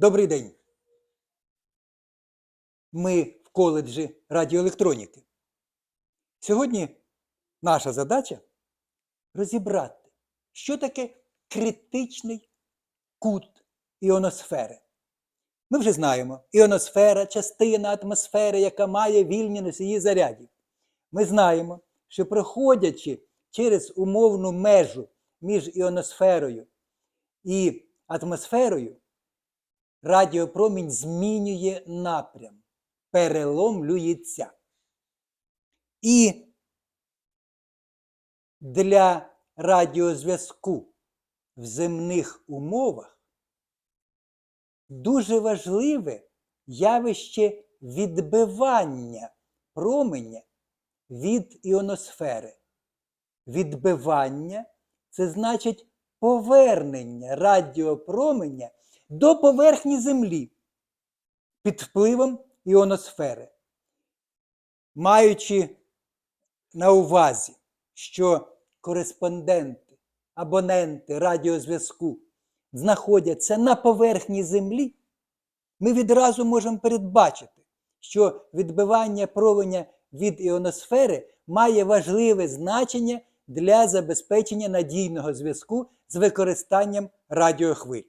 Добрий день. Ми в коледжі радіоелектроніки. Сьогодні наша задача розібрати, що таке критичний кут іоносфери. Ми вже знаємо, іоносфера частина атмосфери, яка має вільні носії зарядів. Ми знаємо, що проходячи через умовну межу між іоносферою і атмосферою, радіопромінь змінює напрям, переломлюється. І для радіозв'язку в земних умовах дуже важливе явище відбивання променя від іоносфери. Відбивання це значить повернення радіопроменя до поверхні Землі під впливом іоносфери. Маючи на увазі, що кореспонденти, абоненти радіозв'язку знаходяться на поверхні Землі, ми відразу можемо передбачити, що відбивання променя від іоносфери має важливе значення для забезпечення надійного зв'язку з використанням радіохвиль.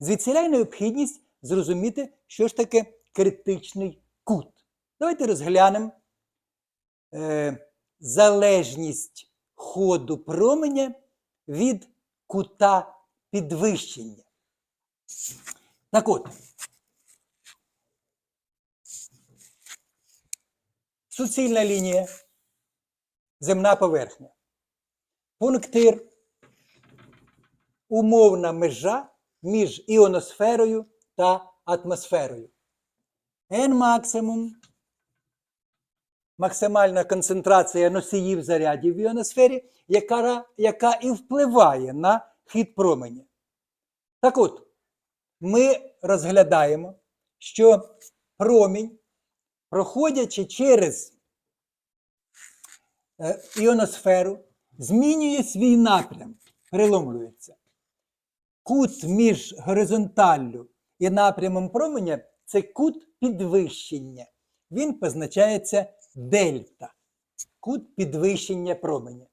Звідсіля й необхідність зрозуміти, що ж таке критичний кут. Давайте розглянемо е, залежність ходу променя від кута підвищення. Так от, суцільна лінія, земна поверхня, пунктир, умовна межа між іоносферою та атмосферою. N максимум максимальна концентрація носіїв зарядів в іоносфері, яка, яка і впливає на хід променя. Так от, ми розглядаємо, що промінь, проходячи через е, іоносферу, змінює свій напрям, переломлюється. Кут між горизонталлю і напрямом променя це кут підвищення. Він позначається дельта. Кут підвищення променя.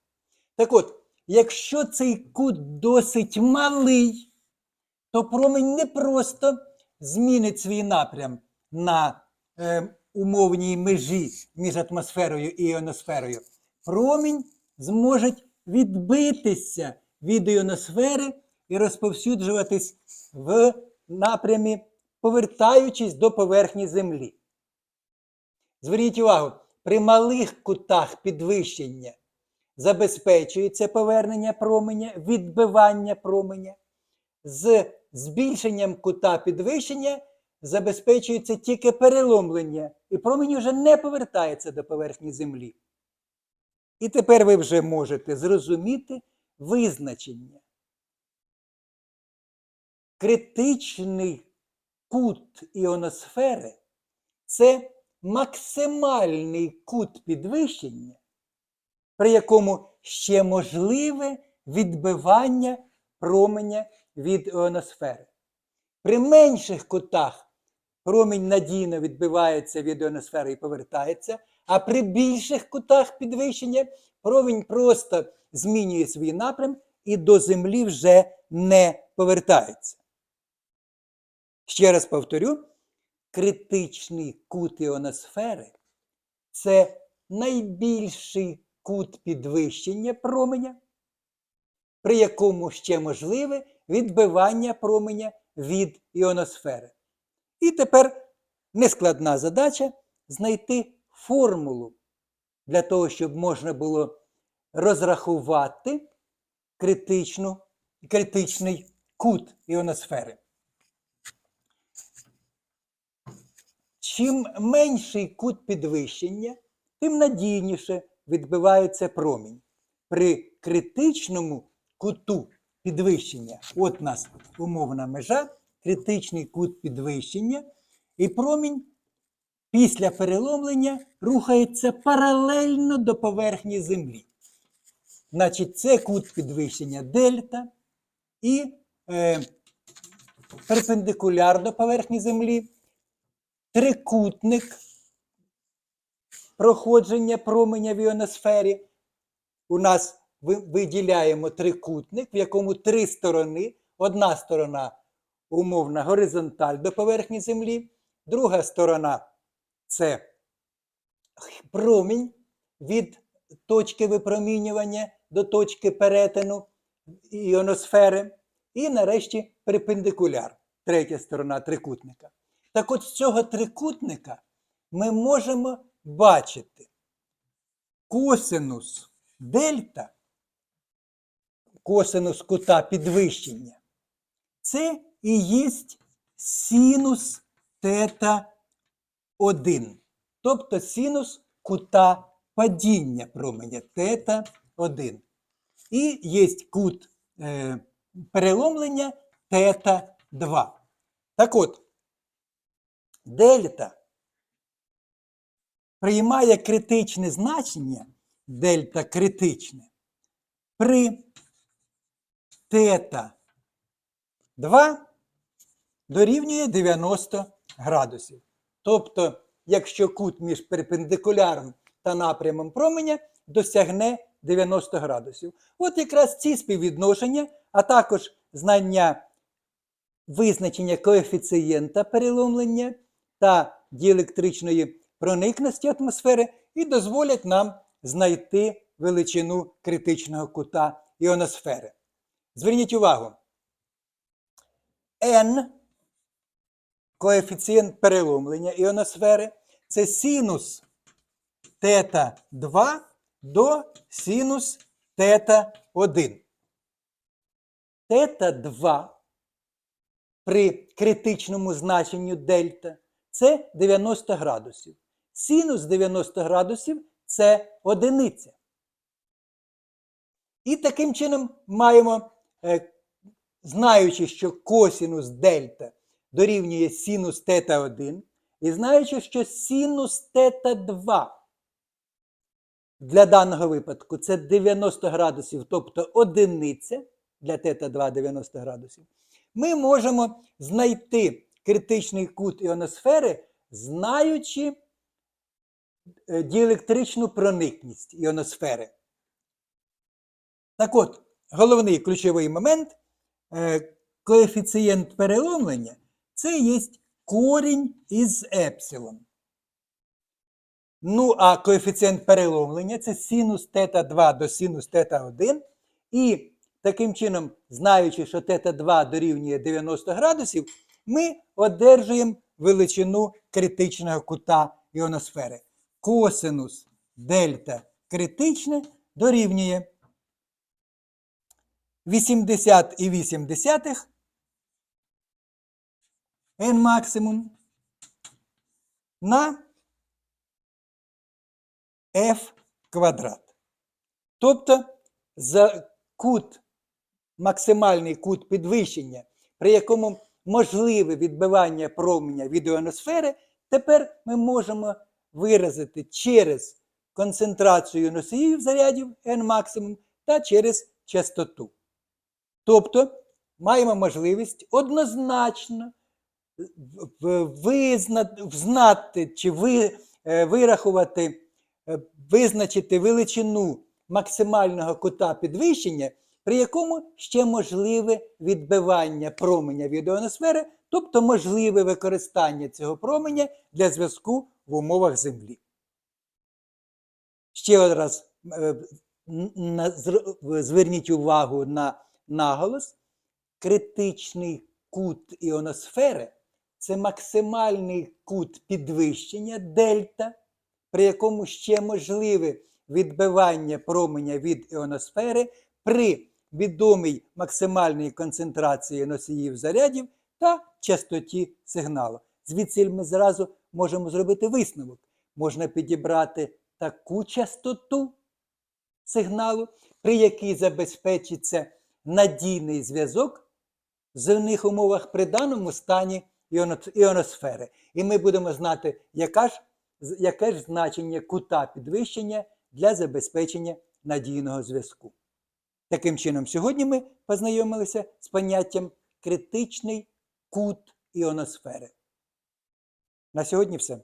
Так от, якщо цей кут досить малий, то промень не просто змінить свій напрям на е, умовній межі між атмосферою і іоносферою. Промінь зможе відбитися від іоносфери і розповсюджуватись в напрямі, повертаючись до поверхні Землі. Зверніть увагу, при малих кутах підвищення забезпечується повернення променя, відбивання променя. З збільшенням кута підвищення забезпечується тільки переломлення, і промінь вже не повертається до поверхні Землі. І тепер ви вже можете зрозуміти визначення. Критичний кут іоносфери це максимальний кут підвищення, при якому ще можливе відбивання променя від іоносфери. При менших кутах промінь надійно відбивається від іоносфери і повертається, а при більших кутах підвищення промінь просто змінює свій напрям і до Землі вже не повертається. Ще раз повторю, критичний кут іоносфери це найбільший кут підвищення променя, при якому ще можливе відбивання променя від іоносфери. І тепер нескладна задача знайти формулу для того, щоб можна було розрахувати критичну, критичний кут іоносфери. Чим менший кут підвищення, тим надійніше відбивається промінь. При критичному куту підвищення, от у нас умовна межа, критичний кут підвищення, і промінь після переломлення рухається паралельно до поверхні Землі. Значить, це кут підвищення дельта, і е, перпендикулярно поверхні Землі, трикутник проходження променя в іоносфері. У нас ви- виділяємо трикутник, в якому три сторони. Одна сторона умовна горизонталь до поверхні Землі, друга сторона це промінь від точки випромінювання до точки перетину іоносфери. І нарешті перпендикуляр, третя сторона трикутника. Так от з цього трикутника ми можемо бачити косинус дельта, косинус кута підвищення. Це і є синус тета 1, тобто синус кута падіння променя тета 1. І є кут е, переломлення тета 2. Так от, дельта приймає критичне значення, дельта критичне, при тета 2 дорівнює 90 градусів. Тобто, якщо кут між перпендикуляром та напрямом променя досягне 90 градусів. От якраз ці співвідношення, а також знання визначення коефіцієнта переломлення та діелектричної проникності атмосфери і дозволять нам знайти величину критичного кута іоносфери. Зверніть увагу, n коефіцієнт переломлення іоносфери це синус тета 2 до синус тета 1. Тета 2 при критичному значенню дельта це 90 градусів. Синус 90 градусів це одиниця. І таким чином маємо, е, знаючи, що косінус дельта дорівнює синус тета 1, і знаючи, що синус тета 2 для даного випадку це 90 градусів, тобто одиниця для тета 2 90 градусів, ми можемо знайти критичний кут іоносфери, знаючи е, діелектричну проникність іоносфери. Так от, головний ключовий момент е, коефіцієнт переломлення це є корінь із епсилон. Ну, а коефіцієнт переломлення це синус тета 2 до синус тета 1. І таким чином, знаючи, що тета 2 дорівнює 90 градусів, ми одержуємо величину критичного кута іоносфери. Косинус дельта критичне дорівнює 80,8 n максимум на f квадрат. Тобто за кут, максимальний кут підвищення, при якому можливе відбивання променя від іоносфери, тепер ми можемо виразити через концентрацію носіїв зарядів n максимум та через частоту. Тобто маємо можливість однозначно взнати чи е, вирахувати, е, визначити величину максимального кута підвищення, при якому ще можливе відбивання променя від іоносфери, тобто можливе використання цього променя для зв'язку в умовах Землі. Ще раз е, зверніть увагу на наголос. Критичний кут іоносфери це максимальний кут підвищення дельта, при якому ще можливе відбивання променя від іоносфери при відомій максимальній концентрації носіїв зарядів та частоті сигналу. Звідси ми зразу можемо зробити висновок. Можна підібрати таку частоту сигналу, при якій забезпечиться надійний зв'язок в земних умовах при даному стані іоносфери. І ми будемо знати, яка ж, яке ж значення кута підвищення для забезпечення надійного зв'язку. Таким чином, сьогодні ми познайомилися з поняттям критичний кут іоносфери. На сьогодні все.